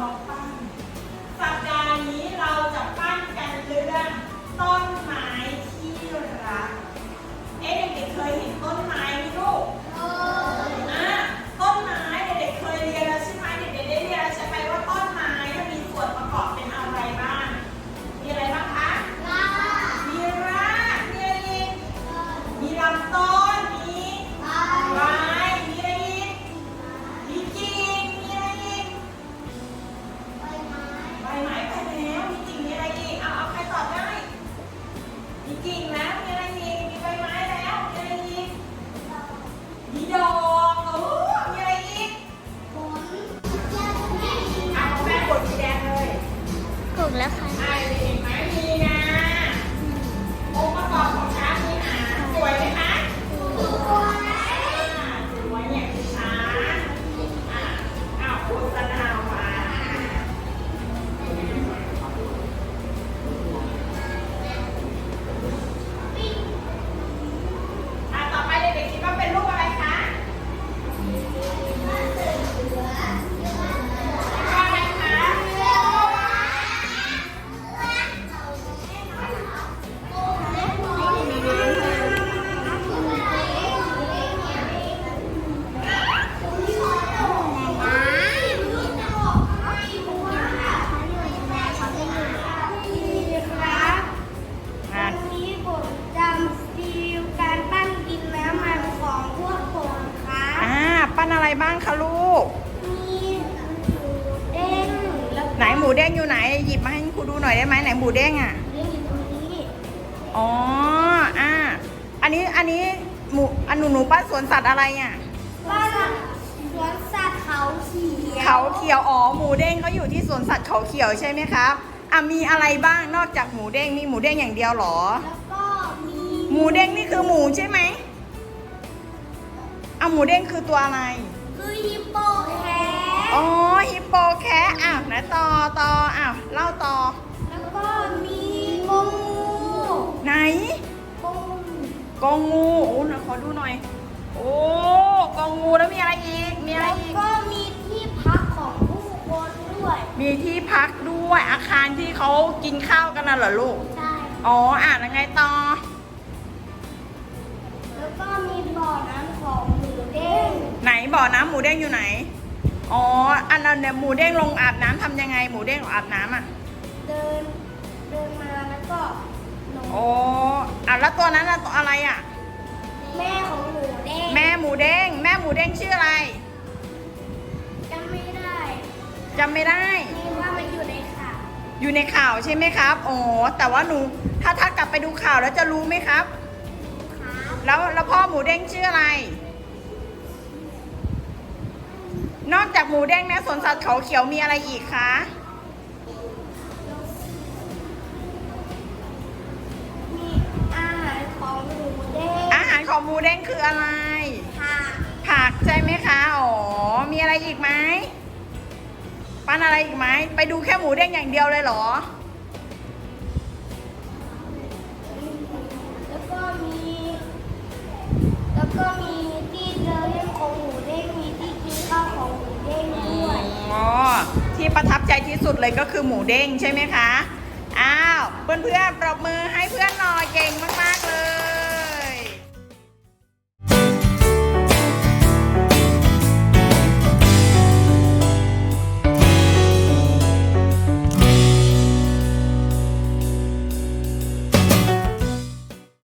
มาปั้น สัปดาห์นี้เราจะปั้นกันเรื่องต้นไม้ที่รัก เอ๊ะเด็กๆเคยเห็นต้นไม้ มีกิ่งแล้วมีอะไรอีกมีใบไม้แล้วมีอะไรอีกมีดอกโอ้มีอะไรอีกอะของแม่กดสีแดงเลย ถูกแล้วค่ะ บ้างคะลูก มีหมูเด้งแล้วไหนหมูเด้งอยู่ไหน หยิบมาให้ครูดูหน่อยได้ไหมไหนหมูเด้งอะ เด้งอยู่ตรงนี้อ๋อ อ่าอันนี้ อันนี้หมูอันหนูหนูปั้นสวนสัตว์อะไรอะ บ้านสวนสัตว์เขาเขียวเขาเขียว อ๋อ หมูเด้งเขาอยู่ที่สวนสัตว์เขาเขียวใช่ไหมครับ อะ มีอะไรบ้าง นอกจากหมูเด้ง มีหมูเด้งอย่างเดียวเหรอ แล้วก็มีหมูเด้งนี่คือหมูใช่ไหมเอาหมูเด้งคือตัวอะไรคือฮิปโปแค อ๋อฮิปโปแคะอ้าวไหนต่อต่ออ้าวเล่าต่อ แล้วก็มีกงงูไหนกงงูกองงูโอ้หน่อยขอดูหน่อย โอ้กองงูแล้วมีอะไรอีกมีอะไรแล้วอีก ก็มีที่พักของผู้คนด้วย มีที่พักด้วยอาคารที่เขากินข้าวกันน่ะเหรอลูก ใช่ อ๋ออ่านยังไงต่อ แล้วก็มีบ่อน้ำของหมูเด้งไหนบ่อน้ำหมูเด้งอยู่ไหน อ๋อ อันนั้นเนี่ยหมูเด้งลงอาบน้ำทำยังไง หมูเด้งอาบน้ำอะ เดินเดินมาแล้วก็ลงอ๋ออะแล้วตัวนั้นน่ะตัวอะไรอะ แม่ของหมูเด้งแม่หมูเด้ง แม่หมูเด้งชื่ออะไรจำไม่ได้จำไม่ได้นี่ว่ามันอยู่ในข่าวอยู่ในข่าวใช่ไหมครับ อ๋อ แต่ว่าหนู ถ้าถ้ากลับไปดูข่าวแล้วจะรู้ไหมครับ ครับ แล้วแล้วพ่อหมูเด้งชื่ออะไร นอกจากหมูเด้งเนี่ยสวนสัตว์เขาเขียวมีอะไรอีกคะมีอาหารของหมูเด้งอาหารของหมูเด้งคืออะไร ผักผักใช่ไหมคะอ๋อมีอะไรอีกไหมปั้นอะไรอีกไหมไปดูแค่หมูเด้งอย่างเดียวเลยเหรอ แล้วก็มี แล้วก็มี ที่ประทับใจที่สุดเลยก็คือหมูเด้งใช่ไหมคะ อ้าว เพื่อนๆปรบมือให้เพื่อนหน่อยเก่งมาก